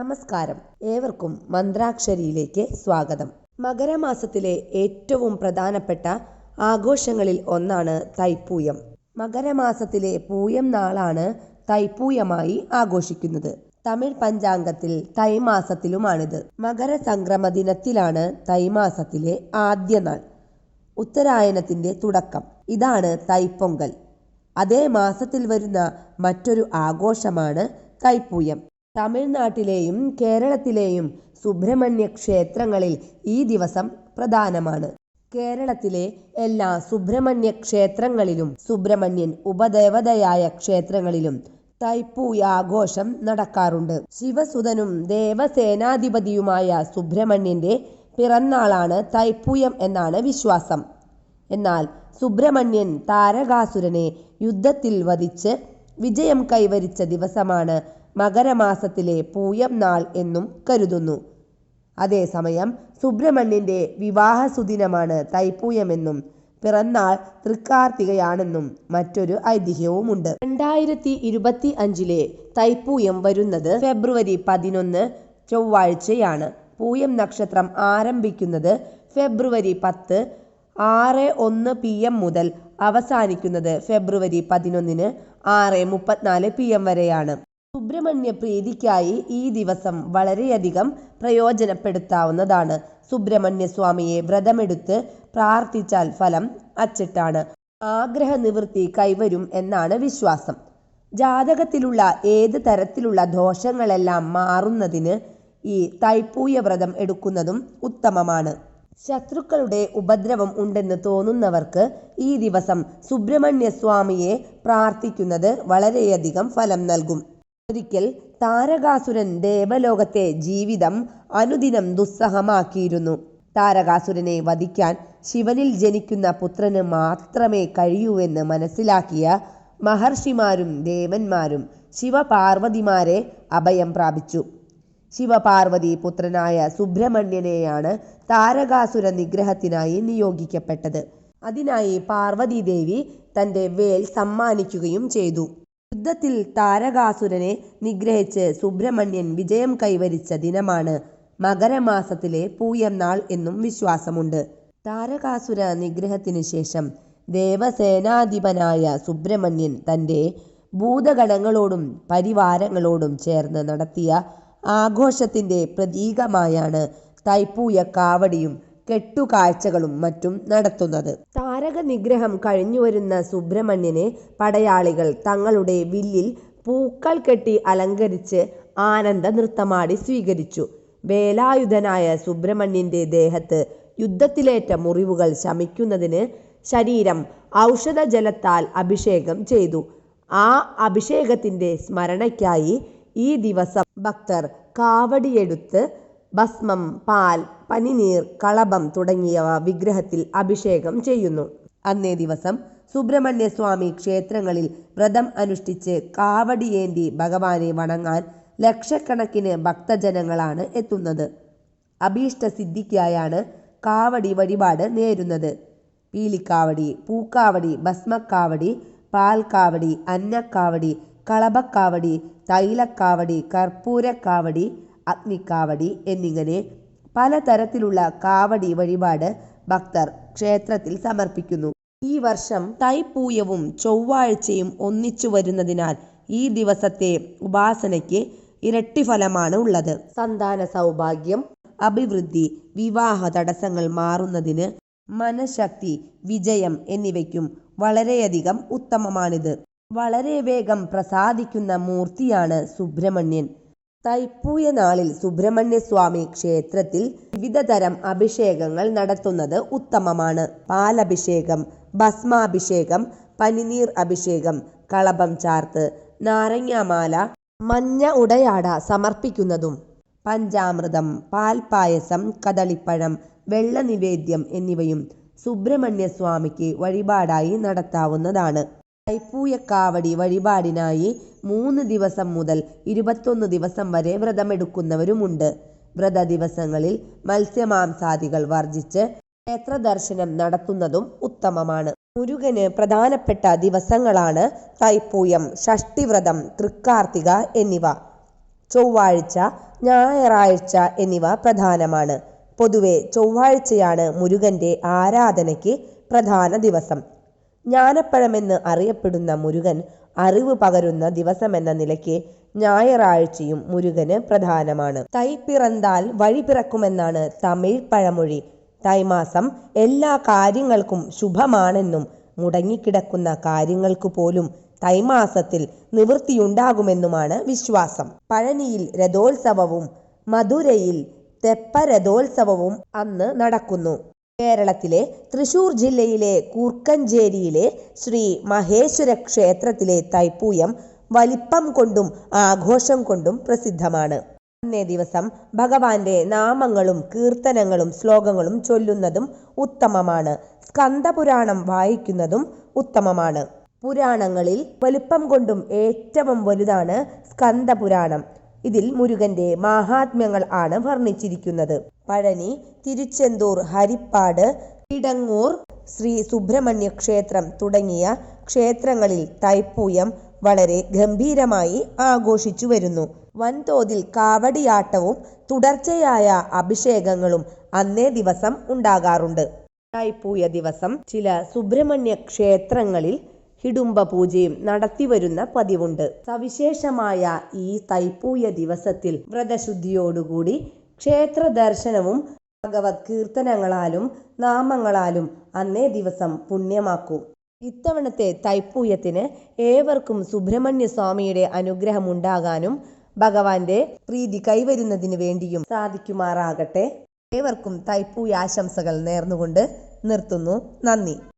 നമസ്കാരം. ഏവർക്കും മന്ത്രാക്ഷരിയിലേക്ക് സ്വാഗതം. മകരമാസത്തിലെ ഏറ്റവും പ്രധാനപ്പെട്ട ആഘോഷങ്ങളിൽ ഒന്നാണ് തൈപ്പൂയം. മകരമാസത്തിലെ പൂയം നാളാണ് തൈപ്പൂയമായി ആഘോഷിക്കുന്നത്. തമിഴ് പഞ്ചാംഗത്തിൽ തൈമാസത്തിലുമാണിത് മകരസംക്രമ ദിനത്തിലാണ് തൈമാസത്തിലെ ആദ്യ നാൾ. ഉത്തരായനത്തിന്റെ തുടക്കം. ഇതാണ് തൈപ്പൊങ്കൽ. അതേ മാസത്തിൽ വരുന്ന മറ്റൊരു ആഘോഷമാണ് തൈപ്പൂയം. തമിഴ്നാട്ടിലെയും കേരളത്തിലെയും സുബ്രഹ്മണ്യ ക്ഷേത്രങ്ങളിൽ ഈ ദിവസം പ്രധാനമാണ്. കേരളത്തിലെ എല്ലാ സുബ്രഹ്മണ്യ ക്ഷേത്രങ്ങളിലും സുബ്രഹ്മണ്യൻ ഉപദേവതയായ ക്ഷേത്രങ്ങളിലും തൈപ്പൂയാഘോഷം നടക്കാറുണ്ട്. ശിവസുതനും ദേവസേനാധിപതിയുമായ സുബ്രഹ്മണ്യന്റെ പിറന്നാളാണ് തൈപ്പൂയം എന്നാണ് വിശ്വാസം. എന്നാൽ സുബ്രഹ്മണ്യൻ താരകാസുരനെ യുദ്ധത്തിൽ വധിച്ച് വിജയം കൈവരിച്ച ദിവസമാണ് മകരമാസത്തിലെ പൂയം നാൾ എന്നും കരുതുന്നു. അതേസമയം സുബ്രഹ്മണ്യന്റെ വിവാഹസുദിനമാണ് തൈപ്പൂയമെന്നും പിറന്നാൾ തൃക്കാർത്തികയാണെന്നും മറ്റൊരു ഐതിഹ്യവുമുണ്ട്. രണ്ടായിരത്തി ഇരുപത്തി അഞ്ചിലെ തൈപ്പൂയം വരുന്നത് ഫെബ്രുവരി പതിനൊന്ന് ചൊവ്വാഴ്ചയാണ്. പൂയം നക്ഷത്രം ആരംഭിക്കുന്നത് ഫെബ്രുവരി പത്ത് ആറ് ഒന്ന് പി എം മുതൽ അവസാനിക്കുന്നത് ഫെബ്രുവരി പതിനൊന്നിന് ആറ് മുപ്പത്തിനാല് പി എം വരെയാണ്. സുബ്രഹ്മണ്യ പ്രീതിക്കായി ഈ ദിവസം വളരെയധികം പ്രയോജനപ്പെടുത്താവുന്നതാണ്. സുബ്രഹ്മണ്യ സ്വാമിയെ വ്രതമെടുത്ത് പ്രാർത്ഥിച്ചാൽ ഫലം അച്ചിട്ടാണ്. ആഗ്രഹ നിവൃത്തി കൈവരും എന്നാണ് വിശ്വാസം. ജാതകത്തിലുള്ള ഏത് തരത്തിലുള്ള ദോഷങ്ങളെല്ലാം മാറുന്നതിന് ഈ തൈപ്പൂയ വ്രതം എടുക്കുന്നതും ഉത്തമമാണ്. ശത്രുക്കളുടെ ഉപദ്രവം ഉണ്ടെന്ന് തോന്നുന്നവർക്ക് ഈ ദിവസം സുബ്രഹ്മണ്യ സ്വാമിയെ പ്രാർത്ഥിക്കുന്നത് വളരെയധികം ഫലം നൽകും. ഒരിക്കൽ താരകാസുരൻ ദേവലോകത്തെ ജീവിതം അനുദിനം ദുസ്സഹമാക്കിയിരുന്നു. താരകാസുരനെ വധിക്കാൻ ശിവനിൽ ജനിക്കുന്ന പുത്രന് മാത്രമേ കഴിയൂവെന്ന് മനസ്സിലാക്കിയ മഹർഷിമാരും ദേവന്മാരും ശിവപാർവതിമാരെ അഭയം പ്രാപിച്ചു. ശിവപാർവതി പുത്രനായ സുബ്രഹ്മണ്യനെയാണ് താരകാസുര നിഗ്രഹത്തിനായി നിയോഗിക്കപ്പെട്ടത്. അതിനായി പാർവതീദേവി തന്റെ വേൽ സമ്മാനിക്കുകയും ചെയ്തു. യുദ്ധത്തിൽ താരകാസുരനെ നിഗ്രഹിച്ച് സുബ്രഹ്മണ്യൻ വിജയം കൈവരിച്ച ദിനമാണ് മകരമാസത്തിലെ പൂയം നാൾ എന്നും വിശ്വാസമുണ്ട്. താരകാസുര നിഗ്രഹത്തിനു ശേഷം ദേവസേനാധിപനായ സുബ്രഹ്മണ്യൻ തന്റെ ഭൂതഗണങ്ങളോടും പരിവാരങ്ങളോടും ചേർന്ന് നടത്തിയ ആഘോഷത്തിന്റെ പ്രതീകമായാണ് തൈപ്പൂയ കാവടിയും കെട്ടുകാഴ്ചകളും മറ്റും നടത്തുന്നത്. താരക നിഗ്രഹം കഴിഞ്ഞുവരുന്ന സുബ്രഹ്മണ്യനെ പടയാളികൾ തങ്ങളുടെ വില്ലിൽ പൂക്കൾ കെട്ടി അലങ്കരിച്ച് ആനന്ദ നൃത്തമാടി സ്വീകരിച്ചു. വേലായുധനായ സുബ്രഹ്മണ്യന്റെ ദേഹത്ത് യുദ്ധത്തിലേറ്റ മുറിവുകൾ ശമിക്കുന്നതിന് ശരീരം ഔഷധ ജലത്താൽ അഭിഷേകം ചെയ്തു. ആ അഭിഷേകത്തിന്റെ സ്മരണയ്ക്കായി ഈ ദിവസം ഭക്തർ കാവടിയെടുത്ത് ഭസ്മം പാൽ പനിനീർ കളഭം തുടങ്ങിയവ വിഗ്രഹത്തിൽ അഭിഷേകം ചെയ്യുന്നു. അന്നേ ദിവസം സുബ്രഹ്മണ്യസ്വാമി ക്ഷേത്രങ്ങളിൽ വ്രതം അനുഷ്ഠിച്ച് കാവടിയേന്തി ഭഗവാനെ വണങ്ങാൻ ലക്ഷക്കണക്കിന് ഭക്തജനങ്ങളാണ് എത്തുന്നത്. അഭീഷ്ട സിദ്ധിക്കായാണ് കാവടി വഴിപാട് നേരുന്നത്. പീലിക്കാവടി പൂക്കാവടി ഭസ്മക്കാവടി പാൽക്കാവടി അന്നക്കാവടി കളഭക്കാവടി തൈലക്കാവടി കർപ്പൂരക്കാവടി അഗ്നിക്കാവടി എന്നിങ്ങനെ പലതരത്തിലുള്ള കാവടി വഴിപാട് ഭക്തർ ക്ഷേത്രത്തിൽ സമർപ്പിക്കുന്നു. ഈ വർഷം തൈപ്പൂയവും ചൊവ്വാഴ്ചയും ഒന്നിച്ചു വരുന്നതിനാൽ ഈ ദിവസത്തെ ഉപാസനയ്ക്ക് ഇരട്ടി ഫലമാണ് ഉള്ളത്. സന്താന സൗഭാഗ്യം അഭിവൃദ്ധി വിവാഹ തടസ്സങ്ങൾ മാറുന്നതിന് മനഃശക്തി വിജയം എന്നിവയ്ക്കും വളരെയധികം ഉത്തമമാണിത്. വളരെ വേഗം പ്രസാദിക്കുന്ന മൂർത്തിയാണ് സുബ്രഹ്മണ്യൻ. തൈപ്പൂയ നാളിൽ സുബ്രഹ്മണ്യസ്വാമി ക്ഷേത്രത്തിൽ ക്ഷേത്രത്തിൽ വിവിധതരം അഭിഷേകങ്ങൾ നടത്തുന്നത് ഉത്തമമാണ്. പാലഭിഷേകം ഭസ്മാഭിഷേകം പനിനീർ അഭിഷേകം കളഭം ചാർത്ത് നാരങ്ങാമാല മഞ്ഞ ഉടയാട സമർപ്പിക്കുന്നതും പഞ്ചാമൃതം പാൽപായസം കദളിപ്പഴം വെള്ള നിവേദ്യം എന്നിവയും സുബ്രഹ്മണ്യസ്വാമിക്ക് വഴിപാടായി നടത്താവുന്നതാണ്. തൈപ്പൂയക്കാവടി വഴിപാടിനായി മൂന്ന് ദിവസം മുതൽ ഇരുപത്തൊന്ന് ദിവസം വരെ വ്രതമെടുക്കുന്നവരുമുണ്ട്. വ്രത ദിവസങ്ങളിൽ മത്സ്യമാംസാദികൾ വർജിച്ച് ക്ഷേത്ര ദർശനം നടത്തുന്നതും ഉത്തമമാണ്. മുരുകന് പ്രധാനപ്പെട്ട ദിവസങ്ങളാണ് തൈപ്പൂയം ഷഷ്ടിവ്രതം തൃക്കാർത്തിക എന്നിവ. ചൊവ്വാഴ്ച ഞായറാഴ്ച എന്നിവ പ്രധാനമാണ്. പൊതുവെ ചൊവ്വാഴ്ചയാണ് മുരുകന്റെ ആരാധനയ്ക്ക് പ്രധാന ദിവസം. ജ്ഞാനപ്പഴമെന്ന് അറിയപ്പെടുന്ന മുരുകൻ അറിവ് പകരുന്ന ദിവസമെന്ന നിലയ്ക്ക് ഞായറാഴ്ചയും മുരുകന് പ്രധാനമാണ്. തൈ പിറന്താൽ വഴി പിറക്കുമെന്നാണ് തമിഴ് പഴമൊഴി. തൈമാസം എല്ലാ കാര്യങ്ങൾക്കും ശുഭമാണെന്നും മുടങ്ങിക്കിടക്കുന്ന കാര്യങ്ങൾക്ക് പോലും തൈമാസത്തിൽ നിവൃത്തിയുണ്ടാകുമെന്നുമാണ് വിശ്വാസം. പഴനിയിൽ രഥോത്സവവും മധുരയിൽ തെപ്പരഥോത്സവവും അന്ന് നടക്കുന്നു. കേരളത്തിലെ തൃശൂർ ജില്ലയിലെ കൂർക്കഞ്ചേരിയിലെ ശ്രീ മഹേശ്വര ക്ഷേത്രത്തിലെ തൈപ്പൂയം വലിപ്പം കൊണ്ടും ആഘോഷം കൊണ്ടും പ്രസിദ്ധമാണ്. അന്നേ ദിവസം ഭഗവാന്റെ നാമങ്ങളും കീർത്തനങ്ങളും ശ്ലോകങ്ങളും ചൊല്ലുന്നതും ഉത്തമമാണ്. സ്കന്ദപുരാണം വായിക്കുന്നതും ഉത്തമമാണ്. പുരാണങ്ങളിൽ വലിപ്പം കൊണ്ടും ഏറ്റവും വലുതാണ് സ്കന്ദപുരാണം. ഇതിൽ മുരുകന്റെ മാഹാത്മ്യങ്ങൾ ആണ് വർണിച്ചിരിക്കുന്നത്. പഴനി തിരുച്ചെന്തൂർ ഹരിപ്പാട് കിടങ്ങൂർ ശ്രീ സുബ്രഹ്മണ്യ ക്ഷേത്രം തുടങ്ങിയ ക്ഷേത്രങ്ങളിൽ തൈപ്പൂയം വളരെ ഗംഭീരമായി ആഘോഷിച്ചു വരുന്നു. വൻതോതിൽ കാവടിയാട്ടവും തുടർച്ചയായ അഭിഷേകങ്ങളും അന്നേ ദിവസം ഉണ്ടാകാറുണ്ട്. തൈപ്പൂയ ദിവസം ചില സുബ്രഹ്മണ്യ ക്ഷേത്രങ്ങളിൽ ഹിഡുംബ പൂജയും നടത്തിവരുന്ന പതിവുണ്ട്. സവിശേഷമായ ഈ തൈപ്പൂയ ദിവസത്തിൽ വ്രതശുദ്ധിയോടുകൂടി ക്ഷേത്ര ദർശനവും ഭഗവത് കീർത്തനങ്ങളാലും നാമങ്ങളാലും അന്നേ ദിവസം പുണ്യമാക്കൂ. ഇത്തവണത്തെ തൈപ്പൂയത്തിന് ഏവർക്കും സുബ്രഹ്മണ്യ സ്വാമിയുടെ അനുഗ്രഹം ഉണ്ടാകാനും ഭഗവാന്റെ പ്രീതി കൈവരുന്നതിന് വേണ്ടിയും സാധിക്കുമാറാകട്ടെ. ഏവർക്കും തൈപ്പൂയ ആശംസകൾ നേർന്നുകൊണ്ട് നിർത്തുന്നു. നന്ദി.